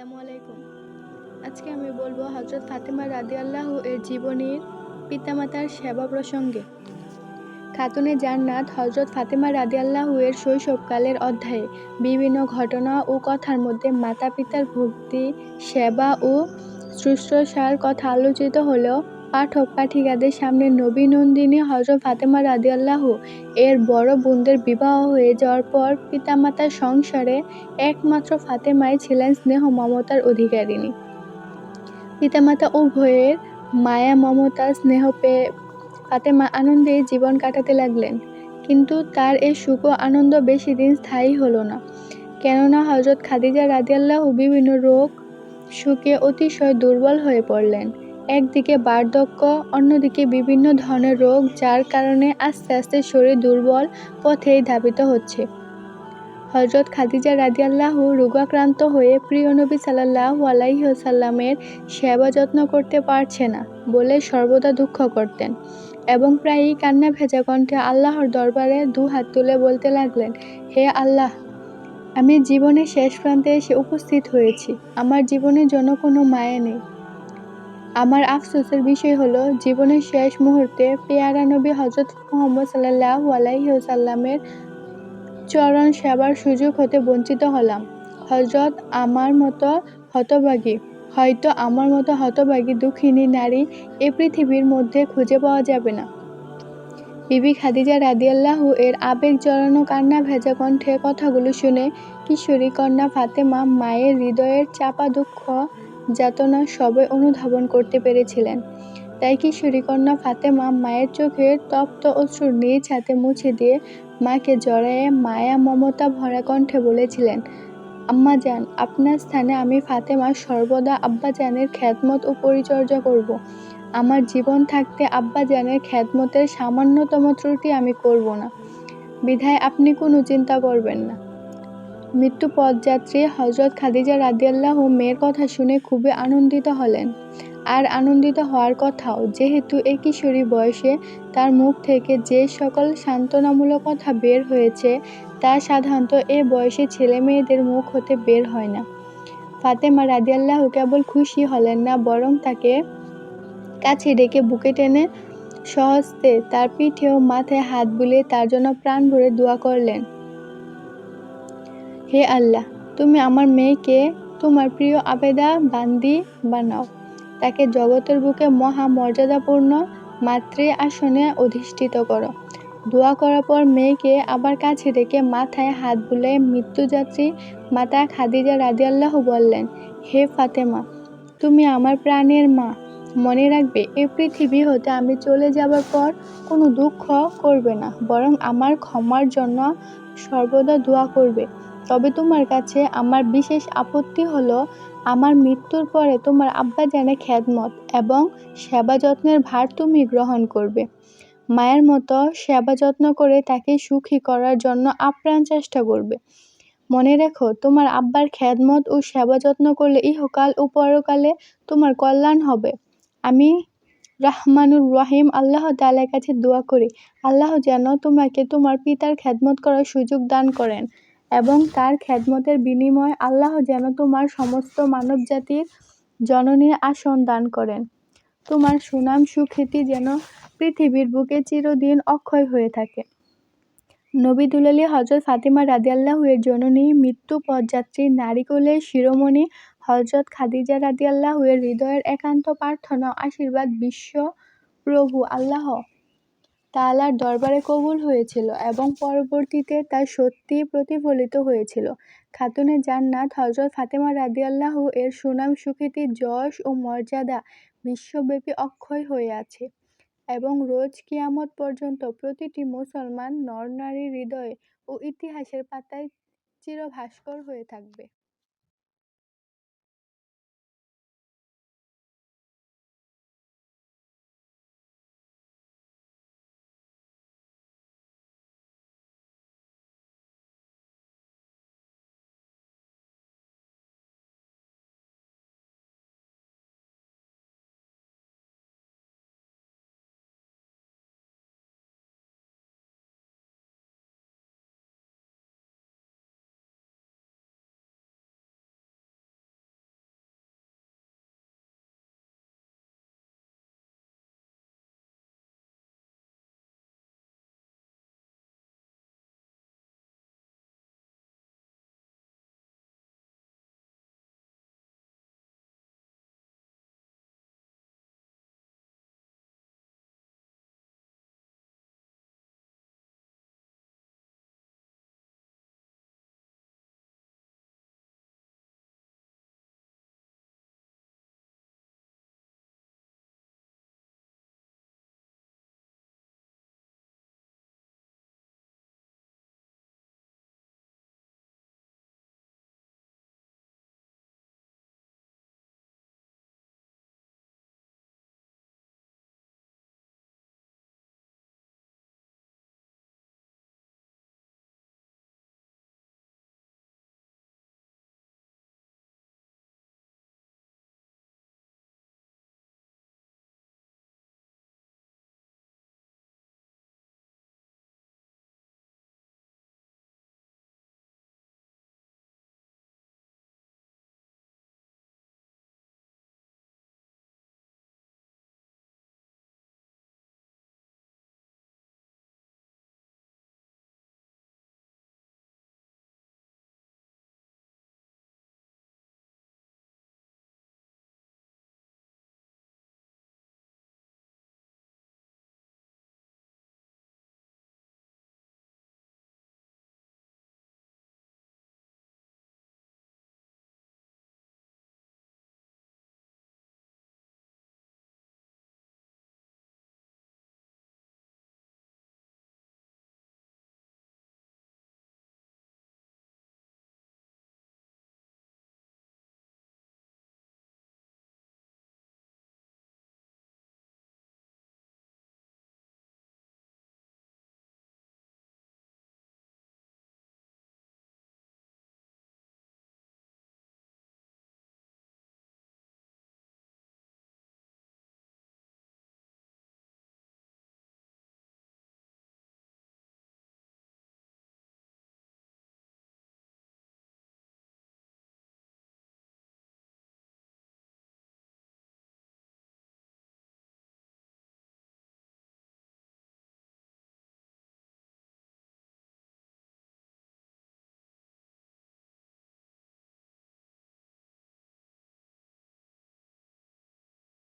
আসসালামু আলাইকুম। আজকে আমি বলব হজরত ফাতেমা রাদি আল্লাহ এর জীবনীর পিতামাতার সেবা প্রসঙ্গে। খাতুনে জান্নাত হজরত ফাতেমা রাদি আল্লাহ এর শৈশবকালের অধ্যায়ে বিভিন্ন ঘটনা ও কথার মধ্যে মাতা পিতার ভক্তি, সেবা ও শুশ্রূষার কথা আলোচিত হলেও পাঠক পাঠিকাদের সামনে নবী নন্দিনী হজরত ফাতেমা রাদিয়াল্লাহু এর বড় বোনদের বিবাহ হয়ে যাওয়ার পর পিতামাতার সংসারে একমাত্র ফাতেমাই ছিলেন স্নেহ মমতার অধিকারিণী। পিতামাতা উভয়ের মায়া, মমতা, স্নেহ পেয়ে ফাতেমা আনন্দে জীবন কাটাতে লাগলেন। কিন্তু তার এই সুখ ও আনন্দ বেশি দিন স্থায়ী হলো না। কেননা হজরত খাদিজা রাদিয়াল্লাহু বিভিন্ন রোগ, সুখে অতিশয় দুর্বল হয়ে পড়লেন। একদিকে বার্ধক্য, অন্যদিকে বিভিন্ন ধরনের রোগ, যার কারণে আস্তে আস্তে শরীর দুর্বল পথেই ধাবিত হচ্ছে। হজরত খাদিজা রাদিয়াল্লাহু রোগাক্রান্ত হয়ে প্রিয় নবী সাল্লাহ আলাইসাল্লামের সেবা যত্ন করতে পারছে না বলে সর্বদা দুঃখ করতেন এবং প্রায়ই কান্না ভেজা কণ্ঠে আল্লাহর দরবারে দু হাত তুলে বলতে লাগলেন, হে আল্লাহ, আমি জীবনের শেষ প্রান্তে এসে উপস্থিত হয়েছি। আমার জীবনের জন্য কোনো মায়া নেই। আমার আফসোসের বিষয় হলো, জীবনের শেষ মুহূর্তে পেয়ারা নবী হজরত মোহাম্মদ সাল্লাহ আলাইসাল্লামের চরণ সেবার সুযোগ হতে বঞ্চিত হলাম। হজরত আমার মতো হতভাগী, হয়তো আমার মতো হতভাগী দুঃখিনী নারী এ পৃথিবীর মধ্যে খুঁজে পাওয়া যাবে না। বিবি খাদিজা রাদিয়াল্লাহু এর আবেগ জড়ানো কান্না ভেজা কণ্ঠে কথাগুলো শুনে কিশোরী কন্যা ফাতেমা মায়ের হৃদয়ের চাপা দুঃখ যাতনা সবে অনুধাবন করতে পেরেছিলেন। তাই কিশোরী কন্যা ফাতেমা মায়ের চোখের তপ্ত অশ্রু নিজ হাতে মুছে দিয়ে মাকে জড়ায়ে মায়া মমতা ভরা কণ্ঠে বলেছিলেন, আম্মা যান, আপনার স্থানে আমি ফাতেমা সর্বদা আব্বাজানের খ্যাতমত ও পরিচর্যা করব। আমার জীবন থাকতে আব্বাজানের খ্যাতমতের সামান্যতম ত্রুটি আমি করব না। বিধায় আপনি কোনো চিন্তা করবেন না। মৃত্যু পথযাত্রী হজরত খাদিজা রাদিয়াল্লাহ মেয়ের কথা শুনে খুবই আনন্দিত হলেন। আর আনন্দিত হওয়ার কথাও, যেহেতু এই কিশোরী বয়সে তার মুখ থেকে যে সকল সান্ত্বনামূলক কথা বের হয়েছে, তা সাধারণত এ বয়সে ছেলে মেয়েদের মুখ হতে বের হয় না। ফাতেমা রাদিয়াল্লাহ কেবল খুশি হলেন না, বরং তাকে কাছে ডেকে বুকে টেনে সহস্তে তার পিঠে ও মাথায় হাত বুলিয়ে তার জন্য প্রাণ ভরে দোয়া করলেন। হে আল্লাহ, তুমি আমার মেয়েকে তোমার প্রিয় আবেদা বান্দি বানাও। তাকে জগতের বুকে মহা মর্যাদাপূর্ণ মাতৃ আসনে অধিষ্ঠিত করো। দোয়া করার পর মেয়েকে আবার কাছে রেখে মাথায় হাত বুলে মৃত্যুযাত্রী মাতা খাদিজা রাদিয়াল্লাহু বললেন, হে ফাতেমা, তুমি আমার প্রাণের মা। মনে রাখবে এই পৃথিবী হতে আমি চলে যাবার পর কোনো দুঃখ করবে না, বরং আমার ক্ষমার জন্য সর্বদা দোয়া করবে। তবে তোমার কাছে আমার বিশেষ আপত্তি হলো, আমার মৃত্যুর পরে তোমার আব্বা জানে খ্যাদমত এবং সেবা যত্নের ভার তুমি গ্রহণ করবে। মায়ের মতো সেবা যত্ন করে তাকে সুখী করার জন্য আপ্রাণ চেষ্টা করবে। মনে রেখো, তোমার আব্বার খ্যাদমত ও সেবা যত্ন করলে ইহকাল ও পরকালে তোমার কল্যাণ হবে। আমি রাহমানুর রহিম আল্লাহ তালার কাছে দোয়া করি। আল্লাহ যেন তোমাকে তোমার পিতার খ্যাদমত করার সুযোগ দান করেন। এবং তার খ্যাদমতের বিনিময়ে আল্লাহ যেন তোমার সমস্ত মানবজাতির জননীর আসন দান করেন। তোমার সুনাম সুখ্যাতি যেন পৃথিবীর বুকে চিরদিন অক্ষয় হয়ে থাকে। নবী দুলালী হজরত ফাতিমা রাদিয়াল্লাহু এর জননী, মৃত্যু পথযাত্রী নারীকুলের শিরোমণি হজরত খাদিজা রাদিয়াল্লাহু এর হৃদয়ের একান্ত প্রার্থনা, আশীর্বাদ, বিশ্ব প্রভু আল্লাহ। তালার দরবারে কবুল হয়েছিল এবং পরবর্তীতে তা সত্যি প্রতিফলিত হয়েছিল। খাতুনে জান্নাত হজরত ফাতেমা রাদিয়াল্লাহু এর সুনাম, সুখ্যাতি, যশ ও মর্যাদা বিশ্বব্যাপী অক্ষয় হয়ে আছে এবং রোজ কিয়ামত পর্যন্ত প্রতিটি মুসলমান নরনারীর হৃদয়ে ও ইতিহাসের পাতায় চিরভাস্কর হয়ে থাকবে।